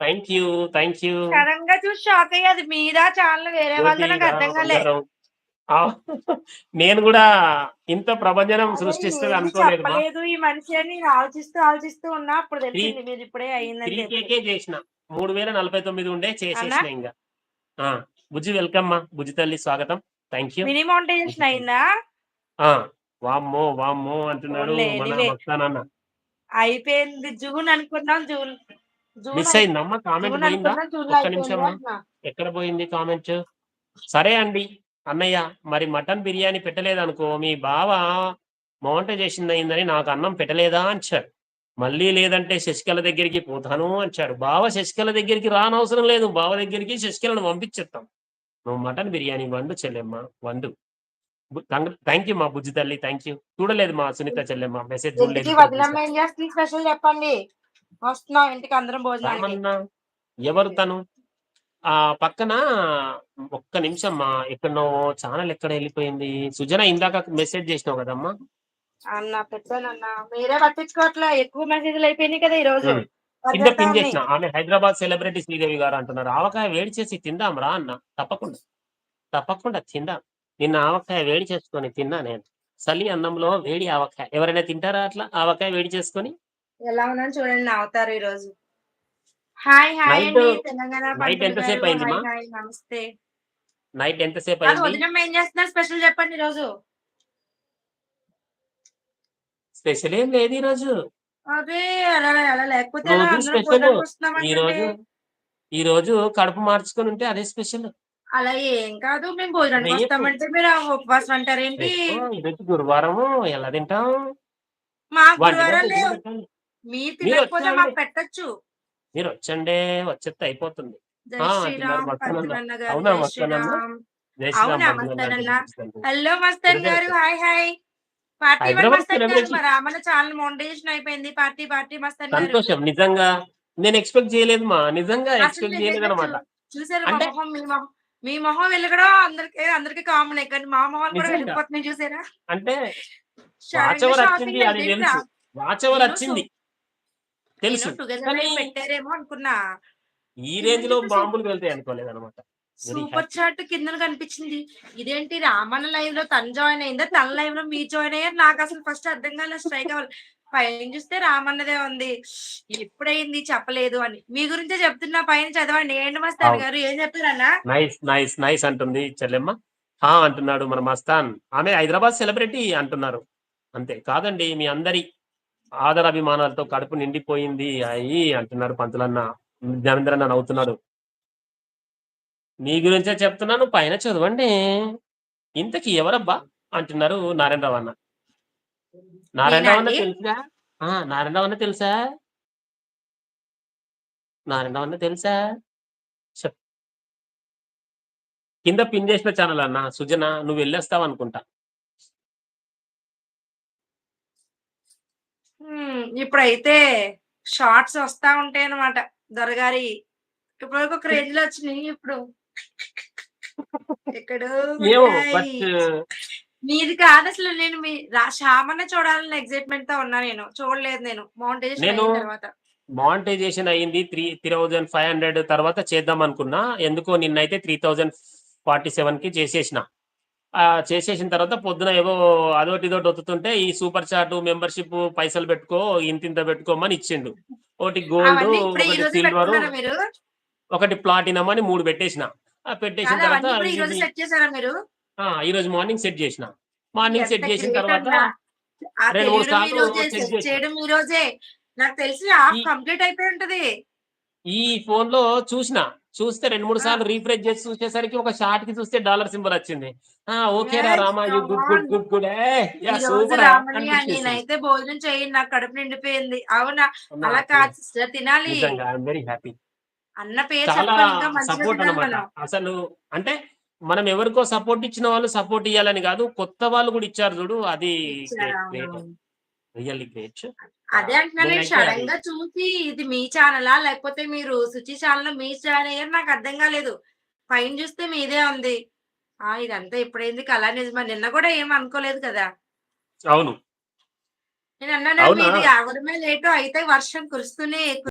Thank you thank you సడన్గా చూసి shock అయ్యేది మీదా ఛానల్ వేరే వాళ్ళతో నాకు అర్థం కాలే. నేను కూడా ఇంత ప్రభంజనం అదే సృష్టిస్తుంది అనుకోలేదు ఈ మనిషి అని ఆలోచిస్తూ ఆలోచిస్తూ ఉన్నా అప్పుడు తెలిసింది మీరు ఇప్పుడే కేకే చేసిన. మూడు వేల నలభై తొమ్మిది ఉండే చేసేసిన? ఇంకా బుజ్జి వెల్కమ్ మా బుజ్జి తల్లి స్వాగతం. థ్యాంక్ యూ మినీ మౌంటైజేషన్ అయిందా? ఆ, వామ్మో వామ్మో అంటున్నాడు మన అయిపోయింది జూన్ అనుకున్నాం జూన్. మిస్ అయి- అయిందమ్మా కామెంట్ పోయిందా? ఒక్క నిమిషం. ఎక్కడ పోయింది కామెంట్ సరే అండి. అన్నయ్య మరి మటన్ బిర్యానీ పెట్టలేదనుకో మీ బావ మౌంటైజేషన్ అయిందని నాకు అన్నం పెట్టలేదా అంచాడు. మళ్ళీ లేదంటే శశికళ దగ్గరికి పోతాను అంచాడు. బావ శశికళ దగ్గరికి రానవసరం లేదు. బావ దగ్గరికి శశికళను పంపించేస్తాం. నువ్వు మటన్ బిర్యానీ వండు చెల్లెమ్మ వండు. థ్యాంక్ యూ మా బుజ్జి తల్లి థ్యాంక్ యూ చూడలేదు మా సునీత చెల్లెమ్మ మెసేజ్ చూడలేదు వస్తున్నాం ఇంటికి అందరం రామన్న ఎవరు తను? ఆ పక్కన ఒక్క నిమిషం మా ఎక్కడనో ఛానల్ ఎక్కడ వెళ్ళిపోయింది? సుజన ఇందాక మెసేజ్ చేసినావు కదమ్మా? అన్న పెట్టానన్న. మీరే పట్టించుకోవట్లే. ఎక్కువ మెసేజ్లు అయిపోయినాయి కదా ఈ రోజు. కింద పిన్ చేసిన. ఆమె హైదరాబాద్ సెలబ్రిటీ శ్రీదేవి గారు అంటున్నారు. ఆవకాయ వేడి చేసి తిందాం రా అన్న. తప్పకుండా. తప్పకుండా తిందాం. నిన్న ఆవకాయ వేడి చేసుకొని తిన్నా నేను. సలి అన్నంలో వేడి ఆవకాయ. ఎవరైనా తింటారా అట్లా? ఆవకాయ వేడి చేసుకొని? ఎలా ఉన్నాను చూడండి నా అవతారు ఈ రోజు హాయ్ హాయ్ అండి. తెలంగాణ పంతులు ఎంతసేపు. అయింది హాయ్, మా? నమస్తే. నైట్ ఎంతసేపు అయింది? వదినమ్మ ఏం చేస్తున్నారు? స్పెషల్ చెప్పండి ఈ రోజు స్పెషల్ ఏం లేదు ఈ రోజు అదే అలా అలా లేకపోతే ఈ రోజు ఈ రోజు కడుపు మార్చుకొని ఉంటే అదే స్పెషల్. అలా ఏం కాదు మేము భోజనానికి రేపు. వస్తామంటే మీరు ఉపవాసం అంటారేంటి? గురువారం ఎలా తింటాం? మా వంట మీరు తినకపోతే. మాకు పెట్టచ్చు. మీరు వచ్చండే వచ్చేస్తే అయిపోతుంది. అవునా, hello Mastan garu hi hi. Party Ramanna channel monetisation అయిపోయింది. పార్టీ పార్టీ మస్తన్ గారు. సంతోషం నిజంగా. నేను ఎక్స్పెక్ట్ చేయలేదు మా నిజంగా ఎక్స్పెక్ట్ చేయలేదు. అనమాట చూసారు మొహం మీ మొహం వెలగడం అందరికి అందరికి కామన్ కానీ మా మొహం కూడా. వెళ్ళిపోతున్నాయి చూసారా? అంటే Sudden గా వాచ్ ఎవర్ shocking వచ్చింది అది తెలుసు. వాచ్ ఎవర్ నేను వచ్చింది. తెలుసు. పెట్టారేమో అనుకున్నా. ఈ రేంజ్లో బాంబులు వెళ్తాయి అనుకోలేదు అనమాట సూపర్ చాట్ కింద కనిపించింది. ఇదేంటి రామన్న లైవ్లో తను జాయిన్ అయిందా? తన లైవ్లో మీరు జాయిన్ అయ్యారు నాకు అసలు ఫస్ట్ అర్థం కాలేదు స్ట్రైక్ అవ్వాలి. పైన చూస్తే రామన్నదే ఉంది. ఎప్పుడైంది చెప్పలేదు అని. మీ గురించే చెప్తున్నా పైన చదవండి. ఏంటి మస్తాన్. గారు ఏం చెప్తారన్నా నైస్ నైస్ నైస్ అంటుంది చెల్లెమ్మ. హా అంటున్నాడు మన మస్తాన్. ఆమె హైదరాబాద్ సెలబ్రిటీ అంటున్నారు. అంతే. కాదండి మీ అందరి ఆదర అభిమానాలతో కడుపు నిండిపోయింది అయి అంటున్నారు పంతులన్న. జ్ఞానేంద్రన్న నవ్వుతున్నాడు. మీ గురించే చెప్తున్నాను పైన చదవండి. ఇంతకి ఎవరబ్బా? అంటున్నారు నారాయణరావు అన్న. నారాయణరావు అన్న? తెలుసా? ఆ, నారాయణరావు అన్న తెలుసా? నారాయణరావు అన్న తెలుసా? చెప్. కింద పిన్ చేసిన ఛానల్ అన్న సుజన నువ్వు వెళ్ళేస్తావు అనుకుంటా ఇప్పుడైతే షార్ట్స్ వస్తా ఉంటాయి అన్నమాట దొరగారి. ఇప్పటివరకు ఒక రేంజ్లో వచ్చినాయి ఇప్పుడు. బట్ మీది కాదు అసలు నేను మీ శ్యామన్న చూడాలని ఎగ్జైట్మెంట్తో ఉన్నా నేను. చూడలేదు నేను. అయిన తర్వాత. మానిటైజేషన్ అయ్యింది three three thousand five hundred తర్వాత చేద్దాం అనుకున్నా. ఎందుకో నిన్నైతే త్రీ థౌజండ్ ఫార్టీ సెవెన్కి చేసేసిన. చేసేసిన తర్వాత పొద్దున ఏవో అదోటి ఇదోటి ఒత్తుతుంటే ఈ సూపర్ చాట్ మెంబర్షిప్ పైసలు పెట్టుకో ఇంత ఇంత పెట్టుకోమని ఇచ్చిండు. ఒకటి గోల్డ్ ఒకటి సిల్వర్ ఒకటి ప్లాటినం అని మూడు పెట్టేసిన. పెట్టేసిన తర్వాత ఈ రోజు మార్నింగ్ సెట్ చేసిన. మార్నింగ్ సెట్ చేసిన తర్వాత రెండు మూడు సార్లు నాకు తెలిసి హాఫ్ కంప్లీట్ అయిపోయి ఉంటది. ఈ ఫోన్లో చూసిన చూస్తే రెండు మూడు. సార్లు రీఫ్రెష్ చేసి చూసేసరికి ఒక షార్ట్కి చూస్తే డాలర్ సింబల్ వచ్చింది. ఆ ఓకే రా Rama you good good. Good good. Super నేనైతే భోజనం చేయండి నాకు కడుపు నిండిపోయింది. అవునా? అలా కాదు సిస్టర్ తినాలి. ఐఎమ్ వెరీ హ్యాపీ అన్న పేరు చాలా సపోర్ట్ మనం. అసలు అంటే మనం ఎవరికో సపోర్ట్ ఇచ్చిన వాళ్ళు సపోర్ట్ ఇవ్వాలని కాదు కొత్త వాళ్ళు కూడా ఇచ్చారు చూడు అది. రియల్లీ గ్రేట్ అదే అంటున్నా నేను నేనైతే సడన్గా చూసి ఇది మీ ఛానలా లేకపోతే మీరు సుచి ఛానల్ మీ జాయిన్ అయ్యారు? నాకు అర్థం కాలేదు. పైన చూస్తే మీదే ఉంది. ఆ ఇదంతా ఎప్పుడైంది కళా నిజమా? నిన్న కూడా ఏం అనుకోలేదు కదా? అవును. నేను అన్నాను? మీది ఆగడమే లేటు అయితే వర్షం కురుస్తూనే